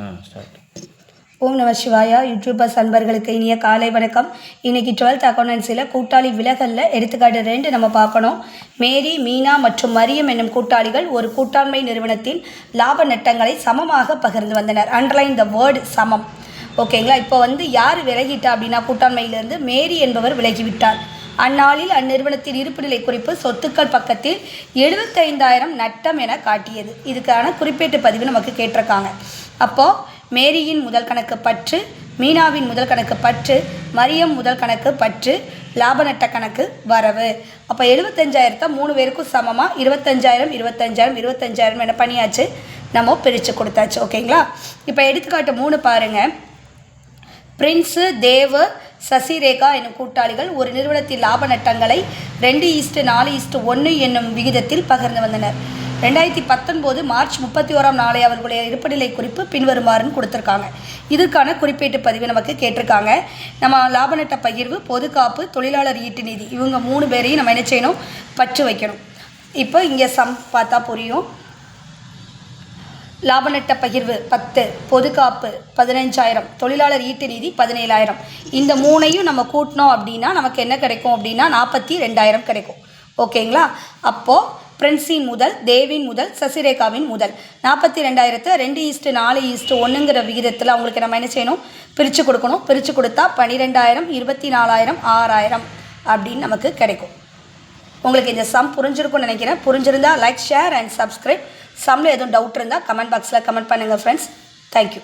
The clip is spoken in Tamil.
ஓம் நம சிவாயா. யூடியூபர்ஸ் அன்பர்களுக்கு இனிய காலை வணக்கம். இன்னைக்கு டுவெல்த் அக்கௌண்டன்சியில் கூட்டாளி விலகல்ல. எடுத்துக்காட்டு ரெண்டு நம்ம பார்க்கணும். மேரி மீனா மற்றும் மரியம் என்னும் கூட்டாளிகள் ஒரு கூட்டாண்மை நிறுவனத்தின் லாப நட்டங்களை சமமாக பகிர்ந்து வந்தனர். அண்டர்லைன் த வேர்டு சமம். ஓகேங்களா? இப்போ வந்து யார் விலகிட்டா அப்படின்னா கூட்டாண்மையிலிருந்து மேரி என்பவர் விலகிவிட்டார். அந்நாளில் அந்நிறுவனத்தின் இருப்புநிலை குறிப்பு சொத்துக்கள் பக்கத்தில் எழுபத்தைந்தாயிரம் நட்டம் என காட்டியது. இதுக்கான குறிப்பேட்டு பதிவு நமக்கு கேட்டிருக்காங்க. அப்போது மேரியின் முதல் கணக்கு பற்று மீனாவின் முதல் கணக்கு பற்று மரியம் முதல் கணக்கு பற்று லாப நட்ட கணக்கு வரவு. அப்போ எழுபத்தஞ்சாயிரத்தை மூணு பேருக்கும் சமமாக இருபத்தஞ்சாயிரம் இருபத்தஞ்சாயிரம் இருபத்தஞ்சாயிரம் என்ன பண்ணியாச்சு? நம்ம பிரித்து கொடுத்தாச்சு. ஓகேங்களா? இப்போ எடுத்துக்காட்டு மூணு பாருங்கள் பிரின்ஸு தேவு சசிரேகா என்னும் கூட்டாளிகள் ஒரு நிறுவனத்தின் லாப நட்டங்களை ரெண்டு ஈஸ்ட்டு நாலு ஈஸ்ட்டு ஒன்று என்னும் விகிதத்தில் பகிர்ந்து வந்தனர். ரெண்டாயிரத்தி பத்தொன்பது மார்ச் முப்பத்தி ஓராம் நாளை அவர்களுடைய இருப்புநிலை குறிப்பு பின்வருமாறுன்னு கொடுத்துருக்காங்க. இதற்கான குறிப்பீட்டு பதிவு நமக்கு கேட்டிருக்காங்க. நம்ம லாப நட்ட பகிர்வு பொதுக்காப்பு தொழிலாளர் ஈட்டு நிதி இவங்க மூணு பேரையும் நம்ம என்ன செய்யணும்? பற்று வைக்கணும். இப்போ இங்கே சம் பார்த்தா புரியும். லாப நட்ட பகிர்வு பத்து பொதுக்காப்பு பதினஞ்சாயிரம் தொழிலாளர் ஈட்டு நிதி பதினேழாயிரம். இந்த மூணையும் நம்ம கூட்டினோம் அப்படின்னா நமக்கு என்ன கிடைக்கும் அப்படின்னா நாற்பத்தி ரெண்டாயிரம் கிடைக்கும். ஓகேங்களா? அப்போது பிரின்ஸின் முதல் தேவின் முதல் சசிரேகாவின் முதல். நாற்பத்தி ரெண்டாயிரத்தை ரெண்டு ஈஸ்ட்டு நாலு ஈஸ்ட்டு ஒன்றுங்கிற விகிதத்தில் அவங்களுக்கு நம்ம என்ன செய்யணும்? பிரித்து கொடுக்கணும். பிரித்து கொடுத்தா பன்னிரெண்டாயிரம் இருபத்தி நாலாயிரம் ஆறாயிரம் அப்படின்னு நமக்கு கிடைக்கும். உங்களுக்கு இந்த சம் புரிஞ்சிருக்கும்னு நினைக்கிறேன். புரிஞ்சிருந்தா லைக் ஷேர் அண்ட் சப்ஸ்கிரைப் சம்மில் எதுவும் டவுட் இருந்தால் கமெண்ட் பாக்ஸில் கமெண்ட் பண்ணுங்கள் ஃப்ரெண்ட்ஸ் தேங்க்யூ